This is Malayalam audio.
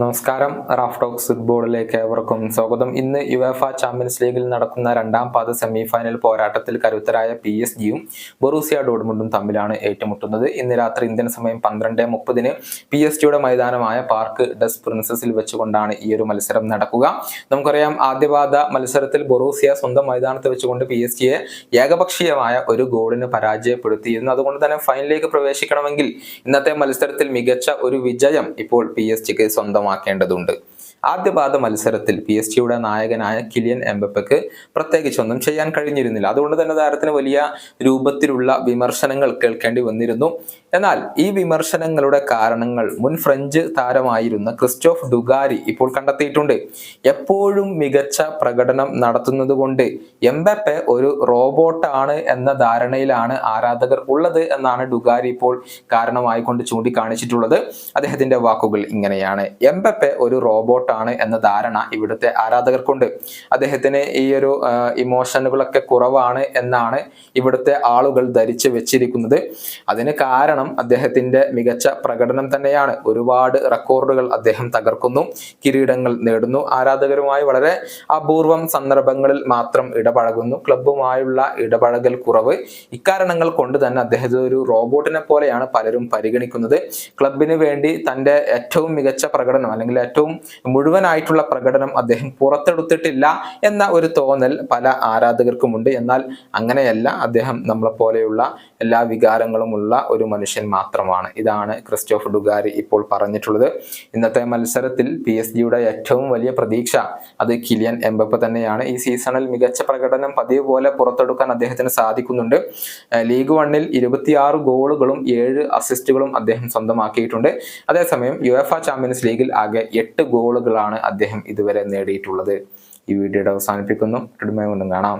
നമസ്കാരം. റാഫ് ടോക്സ് ഫുട്ബോളിലേക്ക് ഏവർക്കും സ്വാഗതം. ഇന്ന് യുവേഫ ചാമ്പ്യൻസ് ലീഗിൽ നടക്കുന്ന രണ്ടാം പാദ സെമി ഫൈനൽ പോരാട്ടത്തിൽ കരുത്തരായ പി എസ് ജിയും ബൊറൂസിയ ഡോഡ്മുണ്ടും തമ്മിലാണ് ഏറ്റുമുട്ടുന്നത്. ഇന്ന് രാത്രി ഇന്ത്യൻ സമയം പന്ത്രണ്ട് മുപ്പതിന് പി എസ് ജിയുടെ മൈതാനമായ പാർക്ക് ഡസ് പ്രിൻസസിൽ വെച്ചുകൊണ്ടാണ് ഈ ഒരു മത്സരം നടക്കുക. നമുക്കറിയാം ആദ്യപാദ മത്സരത്തിൽ ബൊറൂസിയ സ്വന്തം മൈതാനത്ത് വെച്ചുകൊണ്ട് പി എസ് ജിയെ ഏകപക്ഷീയമായ ഒരു ഗോളിന് പരാജയപ്പെടുത്തിയിരുന്നു അതുകൊണ്ട് തന്നെ ഫൈനലിലേക്ക് പ്രവേശിക്കണമെങ്കിൽ ഇന്നത്തെ മത്സരത്തിൽ മികച്ച ഒരു വിജയം ഇപ്പോൾ പി എസ് ജിക്ക് സ്വന്തമാക്കേണ്ടതുണ്ട് ആദ്യപാദ മത്സരത്തിൽ പി എസ് ജിയുടെ നായകനായ കിലിയൻ എംബപ്പയ്ക്ക് പ്രത്യേകിച്ചൊന്നും ചെയ്യാൻ കഴിഞ്ഞിരുന്നില്ല. അതുകൊണ്ട് തന്നെ താരത്തിന് വലിയ രൂപത്തിലുള്ള വിമർശനങ്ങൾ കേൾക്കേണ്ടി വന്നിരുന്നു. എന്നാൽ ഈ വിമർശനങ്ങളുടെ കാരണങ്ങൾ മുൻ ഫ്രഞ്ച് താരമായിരുന്ന ക്രിസ്റ്റോഫ് ഡുഗാരി ഇപ്പോൾ കണ്ടെത്തിയിട്ടുണ്ട്. എപ്പോഴും മികച്ച പ്രകടനം നടത്തുന്നത് കൊണ്ട് എംബപ്പെ ഒരു റോബോട്ടാണ് എന്ന ധാരണയിലാണ് ആരാധകർ ഉള്ളത് എന്നാണ് ഡുഗാരി ഇപ്പോൾ കാരണമായിക്കൊണ്ട് ചൂണ്ടിക്കാണിച്ചിട്ടുള്ളത്. അദ്ദേഹത്തിന്റെ വാക്കുകൾ ഇങ്ങനെയാണ്. എംബപ്പെ ഒരു റോബോട്ടാണ് എന്ന ധാരണ ഇവിടുത്തെ ആരാധകർക്കുണ്ട്. അദ്ദേഹത്തിന് ഈ ഒരു ഇമോഷനുകളൊക്കെ കുറവാണ് എന്നാണ് ഇവിടുത്തെ ആളുകൾ ധരിച്ചു വെച്ചിരിക്കുന്നത്. അതിന് കാരണം അദ്ദേഹത്തിന്റെ മികച്ച പ്രകടനം തന്നെയാണ്. ഒരുപാട് റെക്കോർഡുകൾ അദ്ദേഹം തകർക്കുന്നു കിരീടങ്ങൾ നേടുന്നു. ആരാധകരുമായി വളരെ അപൂർവം സന്ദർഭങ്ങളിൽ മാത്രം ഇടപഴകുന്നു. ക്ലബ്ബുമായുള്ള ഇടപഴകൽ കുറവ് ഇക്കാരണങ്ങൾ കൊണ്ട് തന്നെ അദ്ദേഹത്തെ ഒരു റോബോട്ടിനെ പോലെയാണ് പലരും പരിഗണിക്കുന്നത്. ക്ലബിന് വേണ്ടി തന്റെ ഏറ്റവും മികച്ച പ്രകടനം അല്ലെങ്കിൽ ഏറ്റവും മുഴുവനായിട്ടുള്ള പ്രകടനം അദ്ദേഹം പുറത്തെടുത്തിട്ടില്ല എന്ന ഒരു തോന്നൽ പല ആരാധകർക്കുമുണ്ട്. എന്നാൽ അങ്ങനെയല്ല അദ്ദേഹം നമ്മളെ പോലെയുള്ള എല്ലാ വികാരങ്ങളുമുള്ള ഒരു മനുഷ്യൻ മാത്രമാണ്. ഇതാണ് ക്രിസ്റ്റോഫ് ഡുഗാരി ഇപ്പോൾ പറഞ്ഞിട്ടുള്ളത്. ഇന്നത്തെ മത്സരത്തിൽ പി എസ് ജിയുടെ ഏറ്റവും വലിയ പ്രതീക്ഷ അത് കിലിയൻ എംബപ്പ തന്നെയാണ്. ഈ സീസണിൽ മികച്ച പ്രകടനം പതിവ് പോലെ പുറത്തെടുക്കാൻ അദ്ദേഹത്തിന് സാധിക്കുന്നുണ്ട്. ലീഗ് വണ്ണിൽ ഇരുപത്തിയാറ് ഗോളുകളും ഏഴ് അസിസ്റ്റുകളും അദ്ദേഹം സ്വന്തമാക്കിയിട്ടുണ്ട്. അതേസമയം യു എഫ് ചാമ്പ്യൻസ് ലീഗിൽ ആകെ എട്ട് ഗോളുകളാണ് അദ്ദേഹം ഇതുവരെ നേടിയിട്ടുള്ളത്. ഈ വീഡിയോയുടെ അവസാനിപ്പിക്കുന്നു. കാണാം.